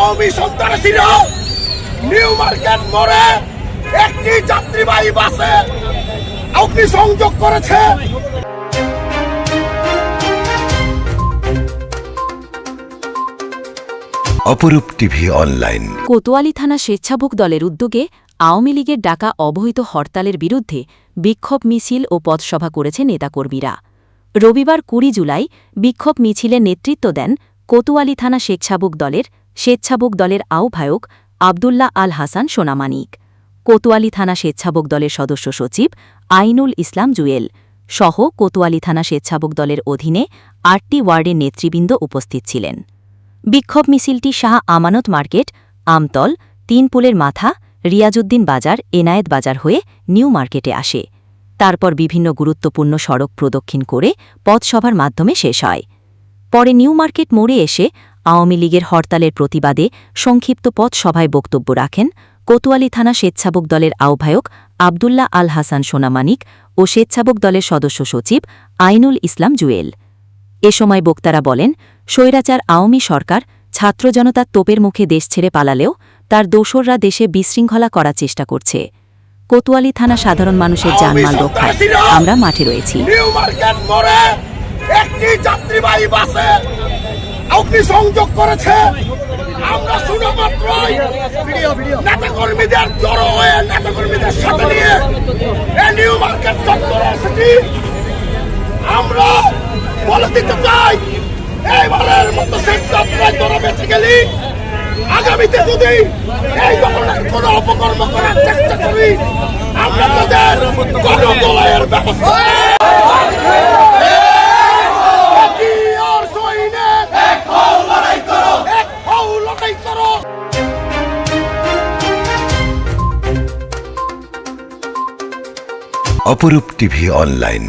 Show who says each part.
Speaker 1: আওয়ামী সন্ত্রাসীরা new market মোড়ে একটি যাত্রীবাহী বাসে অগ্নিসংযোগ করেছে।
Speaker 2: অপরূপ টিভি অনলাইন।
Speaker 3: কোতোয়ালি থানা স্বেচ্ছাভোগ দলের উদ্যোগে আওয়ামী লীগের ডাকা অবহিত হরতালের বিরুদ্ধে বিক্ষোভ মিছিল ও পথসভা করেছে নেতাকর্মীরা। রবিবার কুড়ি জুলাই বিক্ষোভ মিছিলে নেতৃত্ব দেন কোতোয়ালি থানা স্বেচ্ছাভোগ দলের স্বেচ্ছাভোগ দলের আহ্বায়ক আবদুল্লাহ আল হাসান সোনামানিক, কোতোয়ালি থানা স্বেচ্ছাবক দলের সদস্য সচিব আইনুল ইসলাম জুয়েল সহ কোতোয়ালি থানা স্বেচ্ছাভোগ দলের অধীনে আটটি ওয়ার্ডের নেতৃবৃন্দ উপস্থিত ছিলেন। বিক্ষোভ মিছিলটি শাহ আমানত মার্কেট, আমতল তিন পুলের মাথা রিয়াজুদ্দিন বাজার, এনায়েত বাজার হয়ে নিউ মার্কেটে আসে। তারপর বিভিন্ন গুরুত্বপূর্ণ সড়ক প্রদক্ষিণ করে পথসভার মাধ্যমে শেষ হয়। পরে নিউ মার্কেট মোড়ে এসে আওয়ামী লীগের হরতালের প্রতিবাদে সংক্ষিপ্ত পথ সভায় বক্তব্য রাখেন কোতোয়ালি থানা স্বেচ্ছাবক দলের আহ্বায়ক আবদুল্লাহ আল হাসান সোনামানিক ও স্বেচ্ছাবক দলের সদস্য সচিব আইনুল ইসলাম জুয়েল। এ সময় বক্তারা বলেন স্বৈরাচার আওয়ামী সরকার ছাত্র জনতার তোপের মুখে দেশ ছেড়ে পালালেও তার দোসররা দেশে বিশৃঙ্খলা করার চেষ্টা করছে। কোতোয়ালি থানা সাধারণ মানুষের জানমাল রক্ষায় আমরা মাঠে রয়েছি।
Speaker 1: অগ্নিসংযোগ করেছে? আমরা শুনে মাত্রই নেতাকর্মীদের জড়ো হয়ে নেতাকর্মীদের সাথে নিয়ে নিউ মার্কেট চত্বরে এসেছি। আমরা বলে দিতে চাই, এইবারের মতো শেষ যাত্রায় তোরা বেঁচে গেলি। আগামীতে যদি এই ধরনের কোনো অপকর্ম করার চেষ্টা করি, আমরা তাদের গণদলয়ের ব্যবস্থা করো।
Speaker 2: অপরূপ টিভি অনলাইন